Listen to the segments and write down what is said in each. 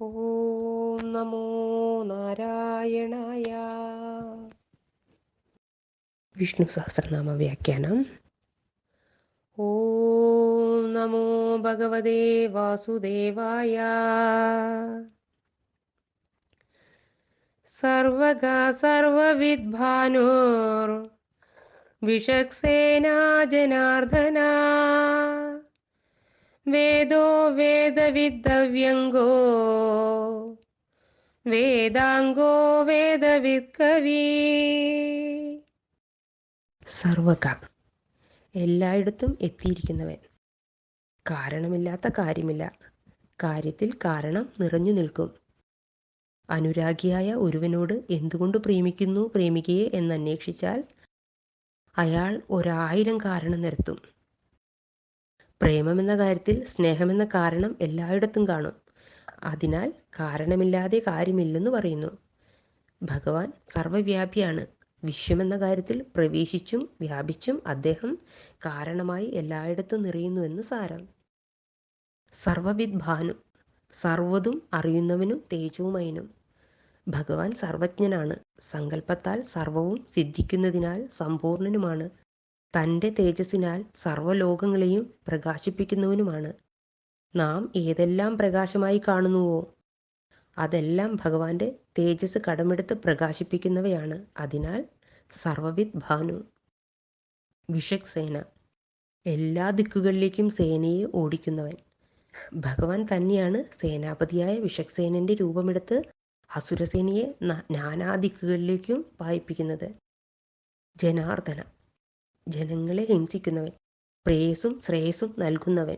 ഓം നമോ നാരായണായ. വിഷ്ണു സഹസ്രനാമ വ്യാഖ്യാനം. ഓം നമോ ഭഗവതേ വാസുദേവായ. സർവഗ സർവവിദ്ഭാനുർ വിഷക്സേനാ ജനാർദ്ദന. വേദോ വേദവിദ്ദവ്യങ്കോ വേദാംഗോ വേദവിദ്കവി. സർവക. എല്ലായിടത്തും എത്തിയിരിക്കുന്നവൻ. കാരണമില്ലാത്ത കാര്യമില്ല. കാര്യത്തിൽ കാരണം നിറഞ്ഞു നിൽക്കും. അനുരാഗിയായ ഒരുവനോട് എന്തുകൊണ്ട് പ്രേമിക്കുന്നു പ്രേമികയെ എന്നന്വേഷിച്ചാൽ അയാൾ ഒരായിരം കാരണം നിരത്തും. പ്രേമമെന്ന കാര്യത്തിൽ സ്നേഹമെന്ന കാരണം എല്ലായിടത്തും കാണും. അതിനാൽ കാരണമില്ലാതെ കാര്യമില്ലെന്ന് പറയുന്നു. ഭഗവാൻ സർവവ്യാപിയാണ്. വിശ്വമെന്ന കാര്യത്തിൽ പ്രവേശിച്ചും വ്യാപിച്ചും അദ്ദേഹം കാരണമായി എല്ലായിടത്തും നിറയുന്നുവെന്ന് സാരം. സർവവിദ് ഭാനു സർവതും അറിയുന്നവനും തേജവുമയനും ഭഗവാൻ സർവജ്ഞനാണ്. സങ്കല്പത്താൽ സർവവും സിദ്ധിക്കുന്നതിനാൽ സമ്പൂർണനുമാണ്. തന്റെ തേജസ്സിനാൽ സർവലോകങ്ങളെയും പ്രകാശിപ്പിക്കുന്നവനുമാണ്. നാം ഏതെല്ലാം പ്രകാശമായി കാണുന്നുവോ അതെല്ലാം ഭഗവാന്റെ തേജസ് കടമെടുത്ത് പ്രകാശിപ്പിക്കുന്നവയാണ്. അതിനാൽ സർവവിദ് ഭാനു. വിഷക് സേന എല്ലാ ദിക്കുകളിലേക്കും സേനയെ ഓടിക്കുന്നവൻ. ഭഗവാൻ തന്നെയാണ് സേനാപതിയായ വിഷക്സേനന്റെ രൂപമെടുത്ത് അസുരസേനയെ നാനാ ദിക്കുകളിലേക്കും വായിപ്പിക്കുന്നത് ജനാർദ്ദന. ജനങ്ങളെ ഹിംസിക്കുന്നവൻ പ്രേയസും ശ്രേയസും നൽകുന്നവൻ.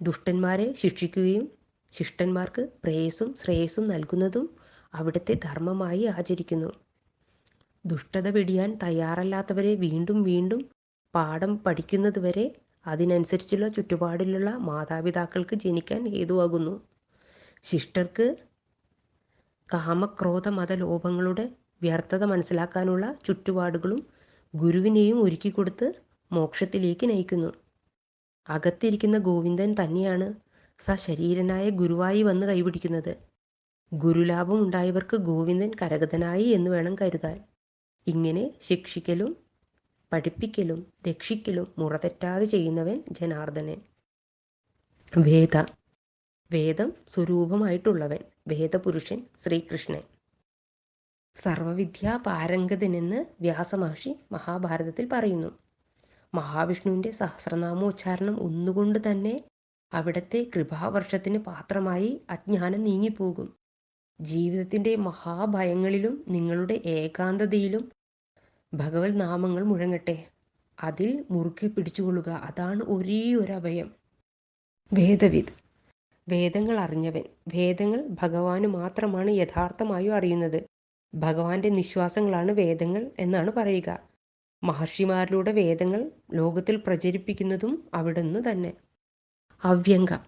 ദുഷ്ടന്മാരെ ശിക്ഷിക്കുകയും ശിഷ്ടന്മാർക്ക് പ്രേയസും ശ്രേയസും നൽകുന്നതും അവിടുത്തെ ധർമ്മമായി ആചരിക്കുന്നു. ദുഷ്ടത പിടിയാൻ തയ്യാറല്ലാത്തവരെ വീണ്ടും വീണ്ടും പാഠം പഠിക്കുന്നതുവരെ അതിനനുസരിച്ചുള്ള ചുറ്റുപാടിലുള്ള മാതാപിതാക്കൾക്ക് ജനിക്കാൻ ഹേതുവാകുന്നു. ശിഷ്ടർക്ക് കാമക്രോധ മതലോഭങ്ങളുടെ വ്യർത്ഥത മനസ്സിലാക്കാനുള്ള ചുറ്റുപാടുകളും ഗുരുവിനെയും ഒരുക്കിക്കൊടുത്ത് മോക്ഷത്തിലേക്ക് നയിക്കുന്നു. അകത്തിരിക്കുന്ന ഗോവിന്ദൻ തന്നെയാണ് സശരീരനായ ഗുരുവായി വന്ന് കൈപിടിക്കുന്നത്. ഗുരുലാഭം ഉണ്ടായവർക്ക് ഗോവിന്ദൻ കരഗതനായി എന്ന് വേണം കരുതാൻ. ഇങ്ങനെ ശിക്ഷിക്കലും പഠിപ്പിക്കലും രക്ഷിക്കലും മുറതെറ്റാതെ ചെയ്യുന്നവൻ ജനാർദ്ദനൻ. വേദ. വേദം സ്വരൂപമായിട്ടുള്ളവൻ. വേദപുരുഷൻ ശ്രീകൃഷ്ണൻ. സർവവിദ്യാ പാരംഗതനെന്ന് വ്യാസമഹർഷി മഹാഭാരതത്തിൽ പറയുന്നു. മഹാവിഷ്ണുവിന്റെ സഹസ്രനാമോച്ചാരണം ഒന്നുകൊണ്ട് തന്നെ അവിടത്തെ കൃപാവർഷത്തിന് പാത്രമായി അജ്ഞാനം നീങ്ങിപ്പോകും. ജീവിതത്തിന്റെ മഹാഭയങ്ങളിലും നിങ്ങളുടെ ഏകാന്തതയിലും ഭഗവത് നാമങ്ങൾ മുഴങ്ങട്ടെ. അതിൽ മുറുക്കി പിടിച്ചുകൊള്ളുക അതാണ് ഒരേ ഒരു അഭയം വേദവിദ്. വേദങ്ങൾ അറിഞ്ഞവൻ. വേദങ്ങൾ ഭഗവാന് മാത്രമാണ് യഥാർത്ഥമായും അറിയുന്നത്. ഭഗവാന്റെ നിശ്വാസങ്ങളാണ് വേദങ്ങൾ എന്നാണ് പറയുക. മഹർഷിമാരിലൂടെ വേദങ്ങൾ ലോകത്തിൽ പ്രചരിപ്പിക്കുന്നതും അവിടുന്ന് തന്നെ. അവ്യംഗം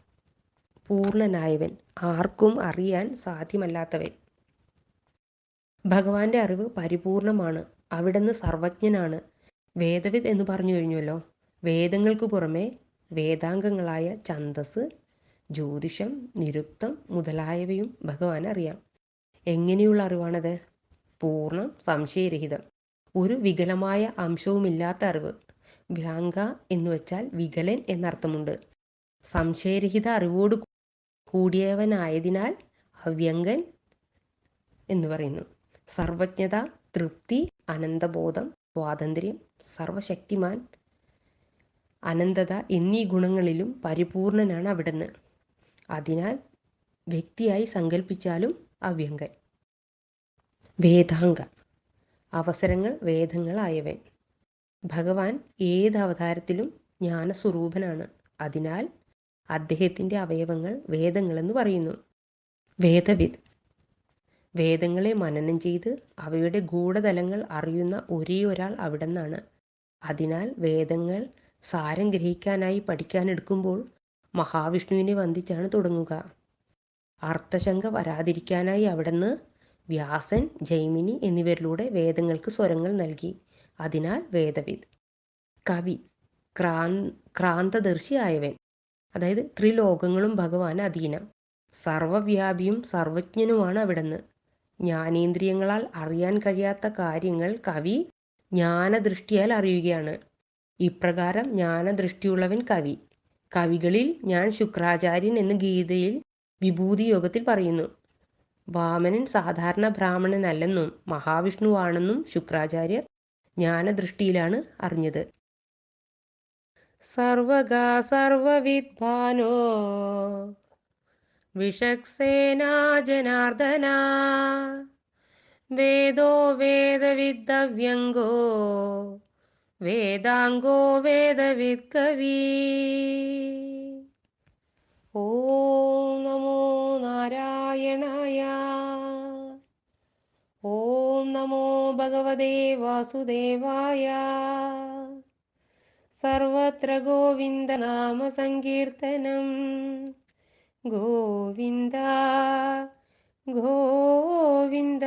പൂർണനായവൻ ആർക്കും അറിയാൻ സാധ്യമല്ലാത്തവൻ. ഭഗവാന്റെ അറിവ് പരിപൂർണമാണ് അവിടുന്ന് സർവജ്ഞനാണ്. വേദവിദ് എന്ന് പറഞ്ഞു കഴിഞ്ഞല്ലോ. വേദങ്ങൾക്ക് പുറമെ വേദാംഗങ്ങളായ ഛന്തസ് ജ്യോതിഷം നിരുക്തം മുതലായവയും ഭഗവാൻ അറിയാം. എങ്ങനെയുള്ള അറിവാണത്? പൂർണം സംശയരഹിതം. ഒരു വികലമായ അംശവുമില്ലാത്ത അറിവ്. വ്യാങ്ക എന്ന് വെച്ചാൽ വികലൻ എന്നർത്ഥമുണ്ട്. സംശയരഹിത അറിവോട് കൂടിയവനായതിനാൽ അവ്യങ്കൻ എന്ന് പറയുന്നു. സർവജ്ഞത തൃപ്തി അനന്തബോധം സ്വാതന്ത്ര്യം സർവശക്തിമാൻ അനന്തത എന്നീ ഗുണങ്ങളിലും പരിപൂർണനാണ് അവിടുന്ന്. അതിനാൽ വ്യക്തിയായി സങ്കല്പിച്ചാലും അവ്യങ്കൻ. വേദാംഗ. അവസരങ്ങൾ വേദങ്ങളായവൻ. ഭഗവാൻ ഏത് അവതാരത്തിലും ജ്ഞാനസ്വരൂപനാണ്. അതിനാൽ അദ്ദേഹത്തിന്റെ അവയവങ്ങൾ വേദങ്ങളെന്ന് പറയുന്നു. വേദവിദ്. വേദങ്ങളെ മനനം ചെയ്ത് അവയുടെ ഗൂഢതലങ്ങൾ അറിയുന്ന ഒരേ ഒരാൾ അവിടെ നിന്നാണ് അതിനാൽ വേദങ്ങൾ സാരം ഗ്രഹിക്കാനായി പഠിക്കാനെടുക്കുമ്പോൾ മഹാവിഷ്ണുവിനെ വന്ദിച്ചാണ് തുടങ്ങുക. അർത്ഥശങ്ക വരാതിരിക്കാനായി അവിടുന്ന് വ്യാസൻ ജൈമിനി എന്നിവരിലൂടെ വേദങ്ങൾക്ക് സ്വരങ്ങൾ നൽകി. അതിനാൽ വേദവിദ്. കവി. ക്രാ ക്രാന്തദർശിയായവൻ. അതായത് ത്രിലോകങ്ങളും ഭഗവാൻ അധീനം. സർവവ്യാപിയും സർവജ്ഞനുമാണ് അവിടുന്ന്. ജ്ഞാനേന്ദ്രിയങ്ങളാൽ അറിയാൻ കഴിയാത്ത കാര്യങ്ങൾ കവി ജ്ഞാനദൃഷ്ടിയാൽ അറിയുകയാണ്. ഇപ്രകാരം ജ്ഞാനദൃഷ്ടിയുള്ളവൻ കവി. കവികളിൽ ഞാൻ ശുക്രാചാര്യൻ എന്ന് ഗീതയിൽ വിഭൂതി യോഗത്തിൽ പറയുന്നു. വാമനൻ സാധാരണ ബ്രാഹ്മണനല്ലെന്നും മഹാവിഷ്ണുവാണെന്നും ശുക്രാചാര്യർ ജ്ഞാനദൃഷ്ടിയിലാണ് അറിഞ്ഞത്. സർവഗാ സർവവിദ്വാനോ വിഷക്സേനാ ജനാർദ്ദന വേദോ വേദവിദ്ദവ്യംഗോ വേദാംഗോ വേദവിത് കവി ഓം നമോ भगवते वासुदेवाय। सर्वत्र गोविन्दनामसंकीर्तनं गोविन्द गोविन्द।